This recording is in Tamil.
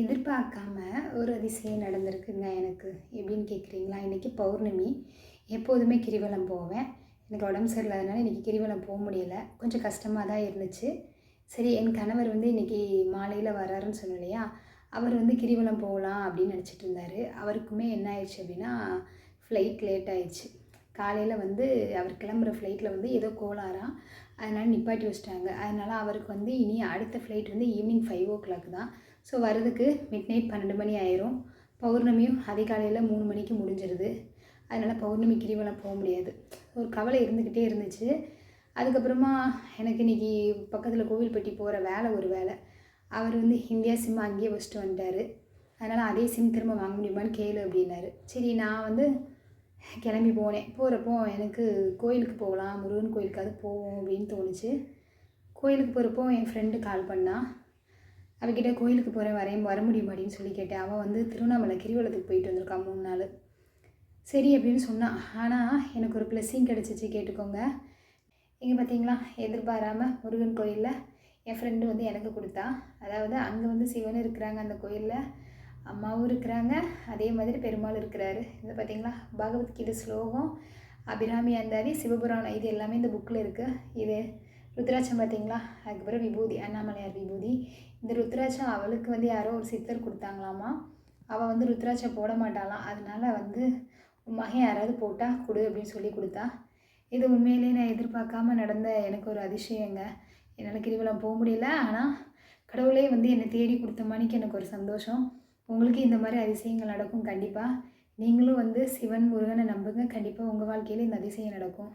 எதிர்பார்க்காம ஒரு அதிசயம் நடந்திருக்குங்க எனக்கு. எப்படின்னு கேட்குறீங்களா? இன்றைக்கி பௌர்ணமி. எப்போதுமே கிரிவலம் போவேன். எனக்கு உடம்பு சரியில்லாதனால இன்றைக்கி கிரிவலம் போக முடியல. கொஞ்சம் கஷ்டமாக தான் இருந்துச்சு. சரி என் கணவர் வந்து இன்றைக்கி மாலையில் வராருன்னு சொன்னோம் இல்லையா? அவர் வந்து கிரிவலம் போகலாம் அப்படின்னு நினச்சிட்டு இருந்தார். அவருக்குமே என்ன ஆயிடுச்சு அப்படின்னா ஃப்ளைட் லேட் ஆயிடுச்சு. காலையில் வந்து அவர் கிளம்புற ஃப்ளைட்டில் வந்து ஏதோ கோளாறா அதனால் நிப்பாட்டி வச்சிட்டாங்க. அதனால் அவருக்கு வந்து இனி அடுத்த ஃப்ளைட் வந்து ஈவினிங் ஃபைவ் ஓ கிளாக் தான். ஸோ வர்றதுக்கு மிட் நைட் பன்னெண்டு மணி ஆயிரும். பௌர்ணமியும் அதிகாலையில் மூணு மணிக்கு முடிஞ்சிருது. அதனால் பௌர்ணமி கிரிவலம் போக முடியாது. ஒரு கவலை இருந்துக்கிட்டே இருந்துச்சு. அதுக்கப்புறமா எனக்கு இன்றைக்கி பக்கத்தில் கோவில்பட்டி போகிற வேலை ஒரு வேலை. அவர் வந்து இந்தியா சிம் அங்கேயே வச்சுட்டு வந்துட்டார். அதனால் அதே சிம் திரும்ப வாங்க முடியுமான்னு கேளு அப்படின்னாரு. சரி நான் வந்து கிளம்பி போனேன். போகிறப்போ எனக்கு கோயிலுக்கு போகலாம் முருகன் கோயிலுக்காவது போவோம் அப்படின்னு தோணுச்சு. கோயிலுக்கு போகிறப்போ என் ஃப்ரெண்டு கால் பண்ணால் அவகிட்ட கோயிலுக்கு போகிறேன் வரையும் வர முடியுமாடின்னு சொல்லி கேட்டேன். அவள் வந்து திருவண்ணாமலை கிரிவலத்துக்கு போயிட்டு வந்திருக்கா மூணு நாள். சரி அப்படின்னு சொன்னான் ஆனால் எனக்கு ஒரு பிளஸ்ஸிங் கிடச்சிச்சு கேட்டுக்கோங்க. இங்கே பார்த்தீங்களா எதிர்பாராமல் முருகன் கோயிலில் என் ஃப்ரெண்டு வந்து எனக்கு கொடுத்தா. அதாவது அங்கே வந்து சிவன் இருக்கிறாங்க அந்த கோயிலில் அம்மாவும் இருக்கிறாங்க அதே மாதிரி பெருமாள் இருக்கிறாரு. இது பார்த்தீங்களா பகவத்கீதை ஸ்லோகம் அபிராமி அந்தாதி சிவபுராணம் இது எல்லாமே இந்த புக்கில் இருக்குது இது ருத்ராட்சம் பார்த்தீங்களா? அதுக்கப்புறம் விபூதி அண்ணாமலையார் விபூதி. இந்த ருத்ராட்சம் அவளுக்கு வந்து யாரோ ஒரு சித்தர் கொடுத்தாங்களாமா? அவள் வந்து ருத்ராட்சம் போட மாட்டாளாம் அதனால வந்து உன் மகன் யாராவது போட்டால் கொடு அப்படின்னு சொல்லி கொடுத்தா. இது உண்மையிலேயே நான் எதிர்பார்க்காம நடந்த எனக்கு ஒரு அதிசயங்க. என்னால் கிரிவலம் போக முடியல. ஆனால் கடவுளே வந்து என்னை தேடி கொடுத்த மணிக்கு எனக்கு ஒரு சந்தோஷம். உங்களுக்கு இந்த மாதிரி அதிசயங்கள் நடக்கும் கண்டிப்பாக நீங்களும் வந்து சிவன் முருகனை நம்புங்க. கண்டிப்பாக உங்கள் வாழ்க்கையில் இந்த அதிசயம் நடக்கும்.